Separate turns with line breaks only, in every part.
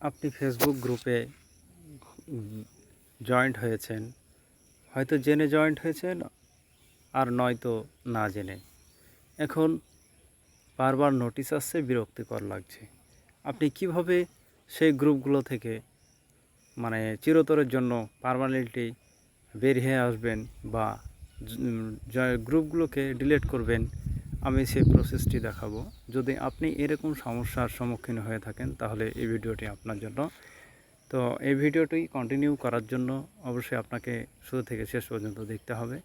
আপনি ফেসবুক গ্রুপে জয়েন্ট হয়েছেন। হয়তো জেনে জয়েন্ট হয়েছেন, আর নয়তো না জেনে। এখন বারবার নোটিশ আসছে, বিরক্তিকর লাগছে। আপনি কীভাবে সেই গ্রুপগুলো থেকে মানে চিরতরের জন্য পারমানেন্টলি বের হয়ে আসবেন বা গ্রুপগুলোকে ডিলিট করবেন আমি সেই প্রসেসটি দেখাবো। যদি আপনি এরকম সমস্যার সম্মুখীন হয়ে থাকেন, তাহলে এই ভিডিওটি আপনার জন্য। তো এই ভিডিওটি কন্টিনিউ করার জন্য অবশ্যই আপনাকে শুরু থেকে শেষ পর্যন্ত দেখতে হবে।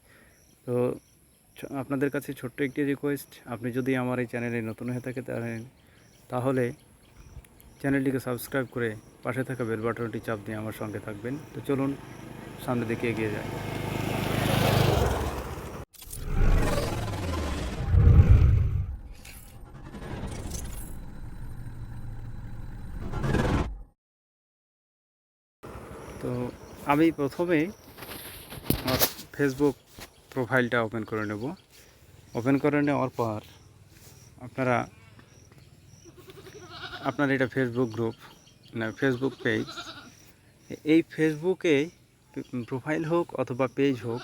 তো আপনাদের কাছে ছোট্ট একটি রিকোয়েস্ট আপনি যদি আমার এই চ্যানেলে নতুন হয়ে থাকে তাহলে চ্যানেলটিকে সাবস্ক্রাইব করে পাশে থাকা বেল বাটনটি চাপ দিয়ে আমার সঙ্গে থাকবেন। তো চলুন, সামনের দিকে এগিয়ে যাই। তো আমি প্রথমে আমার ফেসবুক প্রোফাইলটা ওপেন করে নেব। ওপেন করে নেওয়ার পর আপনারা, আপনার এটা ফেসবুক গ্রুপ না ফেসবুক পেজ এই ফেসবুকে প্রোফাইল হোক অথবা পেজ হোক,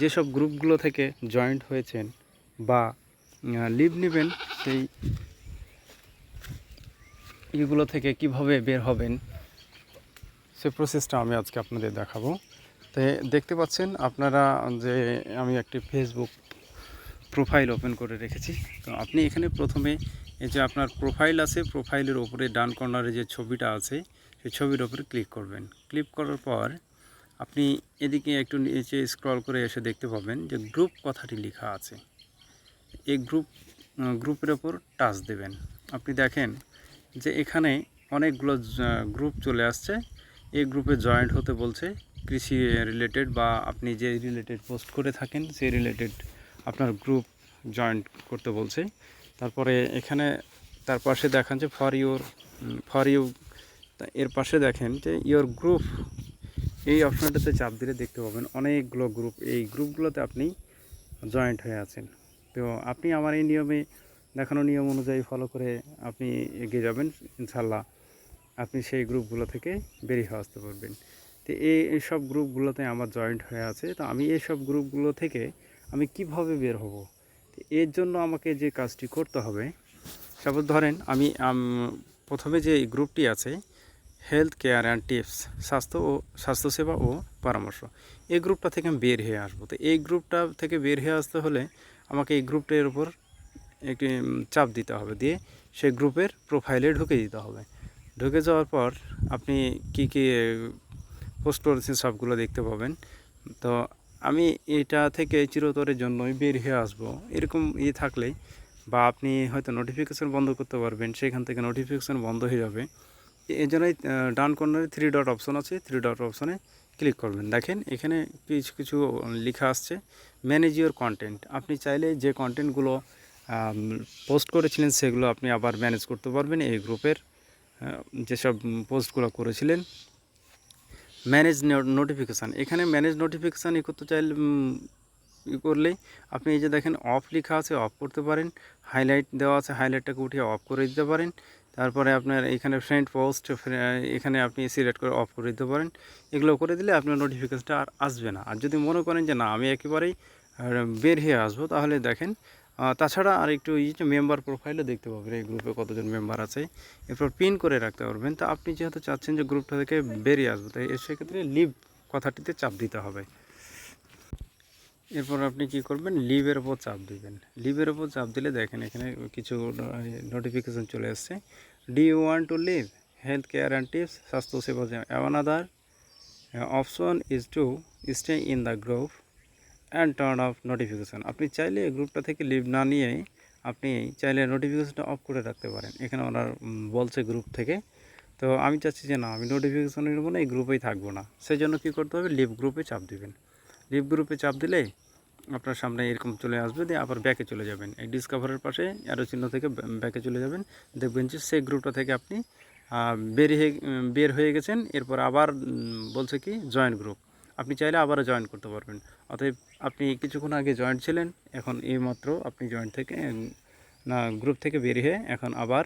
যেসব গ্রুপগুলো থেকে জয়েন্ট হয়েছেন বা লিভ নেবেন, সেই এগুলো থেকে কীভাবে বের হবেন সে প্রসেসটা আমি আজকে আপনাদের দেখাবো। তো দেখতে পাচ্ছেন, আপনারা যে আমি একটি ফেসবুক প্রোফাইল ওপেন করে রেখেছি। তো আপনি এখানে প্রথমে এই যে আপনার প্রোফাইল আছে প্রোফাইলের ওপরে ডান কর্নারে যে ছবিটা আছে, সেই ছবির ওপরে ক্লিক করবেন। ক্লিক করার পর আপনি এদিকে একটু নিচে স্ক্রল করে এসে দেখতে পাবেন যে গ্রুপ কথাটি লেখা আছে। এই গ্রুপ গ্রুপের ওপর টাচ দেবেন। আপনি দেখেন যে এখানে অনেকগুলো গ্রুপ চলে আসছে। এই গ্রুপে জয়েন্ট হতে বলছে কৃষি রিলেটেড বা আপনি যে রিলেটেড পোস্ট করে থাকেন, সেই রিলেটেড আপনার গ্রুপ জয়েন্ট করতে বলছে। তারপরে এখানে তার পাশে দেখান যে ফর ইউর ফর ইউ এর পাশে দেখেন যে ইওর গ্রুপ এই অপশনটাতে চাপ দিলে দেখতে পাবেন অনেকগুলো গ্রুপ এই গ্রুপগুলোতে আপনি জয়েন্ট হয়ে আছেন। তো আপনি আমার এই নিয়মে দেখানো নিয়ম অনুযায়ী ফলো করে আপনি এগিয়ে যাবেন ইনশাল্লাহ আপনি সেই গ্রুপগুলো থেকে বেরিয়ে আসতে পারবেন। তো এই সব গ্রুপগুলোতে আমার জয়েন্ট হয়ে আছে। তো আমি এই সব গ্রুপগুলো থেকে আমি কীভাবে বের হব? তো এর জন্য আমাকে যে কাজটি করতে হবে সাপোজ ধরেন আমি প্রথমে যে গ্রুপটি আছে, হেলথ কেয়ার অ্যান্ড টিপস, স্বাস্থ্য ও স্বাস্থ্যসেবা ও পরামর্শ, এই গ্রুপটা থেকে আমি বের হয়ে আসব। তো এই গ্রুপটা থেকে বের হয়ে আসতে হলে আমাকে এই গ্রুপটার উপর একটি চাপ দিতে হবে। দিয়ে সেই গ্রুপের প্রোফাইলে ঢুকে দিতে হবে। ঢুকে যাওয়ার পর আপনি কি কি পোস্ট করেছেন সবগুলো দেখতে পাবেন। তো আমি এটা থেকে চিরতরের জন্যই বের হয়ে আসব। এরকম ইয়ে থাকলে বা আপনি হয়তো নোটিফিকেশান বন্ধ করতে পারবেন, সেখান থেকে নোটিফিকেশান বন্ধ হয়ে যাবে। এই জন্যই ডান কর্নারে থ্রি ডট অপশন আছে থ্রি ডট অপশনে ক্লিক করবেন। দেখেন এখানে কিছু কিছু লেখা আসছে ম্যানেজ ইউর কন্টেন্ট আপনি চাইলে যে কন্টেন্টগুলো পোস্ট করেছিলেন সেগুলো আপনি আবার ম্যানেজ করতে পারবেন এই গ্রুপের যেসব পোস্টগুলো করেছিলেন ম্যানেজ নোটিফিকেশান এখানে ম্যানেজ নোটিফিকেশান ই করতে চাইলে ই করলেই আপনি এই যে দেখেন অফ লেখা আছে অফ করতে পারেন। হাইলাইট দেওয়া আছে হাইলাইটটাকে উঠিয়ে অফ করে দিতে পারেন। তারপরে আপনার এখানে ফ্রেন্ড পোস্ট এখানে আপনি সিলেক্ট করে অফ করে দিতে পারেন। এগুলো করে দিলে আপনার নোটিফিকেশানটা আর আসবে না। আর যদি মনে করেন যে না, আমি একেবারেই বের হয়ে আসব, তাহলে দেখেন তাছাড়া আর একটু এই যে মেম্বার প্রোফাইলও দেখতে পাবেন, এই গ্রুপে কতজন মেম্বার আছে, এরপর পিন করে রাখতে পারবেন। তো আপনি যেহেতু চাচ্ছেন যে গ্রুপটা থেকে বেরিয়ে আসব, তাই এর সেক্ষেত্রে লিভ কথাটিতে চাপ দিতে হবে। এরপর আপনি কি করবেন? লিভের ওপর চাপ দিবেন। লিভের ওপর চাপ দিলে দেখেন এখানে কিছু নোটিফিকেশন চলে আসছে। Do you want to leave health care and tips স্বাস্থ্যসেবা another option is to stay in the group and turn off notification আপনি চাইলে এই গ্রুপটা থেকে লিভ না নিয়ে আপনি চাইলে নোটিফিকেশানটা অফ করে রাখতে পারেন। এখানে ওনার বলছে গ্রুপ থেকে। তো আমি চাচ্ছি যে না আমি নোটিফিকেশান নেব না এই গ্রুপেই থাকব না। সেই জন্য কী করতে হবে লিভ গ্রুপে চাপ দিবেন। লিভ গ্রুপে চাপ দিলে আপনার সামনে এরকম চলে আসবে দিয়ে আবার ব্যাকে চলে যাবেন। এই ডিসকাভারের পাশে অ্যারো চিহ্ন থেকে ব্যাকে চলে যাবেন। দেখবেন যে সেই গ্রুপটা থেকে আপনি বেরিয়ে উম, বের হয়ে গেছেন। এরপর আবার বলছে কি জয়েন্ট গ্রুপ আপনি চাইলে আবারও জয়েন করতে পারবেন। অতএব আপনি কিছুক্ষণ আগে জয়েন্ট ছিলেন, এখন এইমাত্র আপনি জয়েন্ট থেকে, না গ্রুপ থেকে বেরিয়ে এখন আবার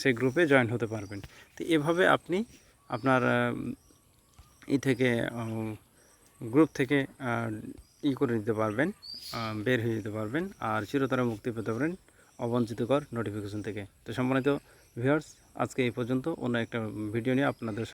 সেই গ্রুপে জয়েন হতে পারবেন। তো এভাবে আপনি আপনার ই থেকে গ্রুপ থেকে ই করে দিতে পারবেন বের হয়ে যেতে পারবেন, আর চিরতরে মুক্তি পেতে পারেন অবঞ্চিতকর নোটিফিকেশন থেকে। তো সম্মানিত ভিউয়ার্স আজকে এই পর্যন্ত অন্য একটা ভিডিও নিয়ে আপনাদের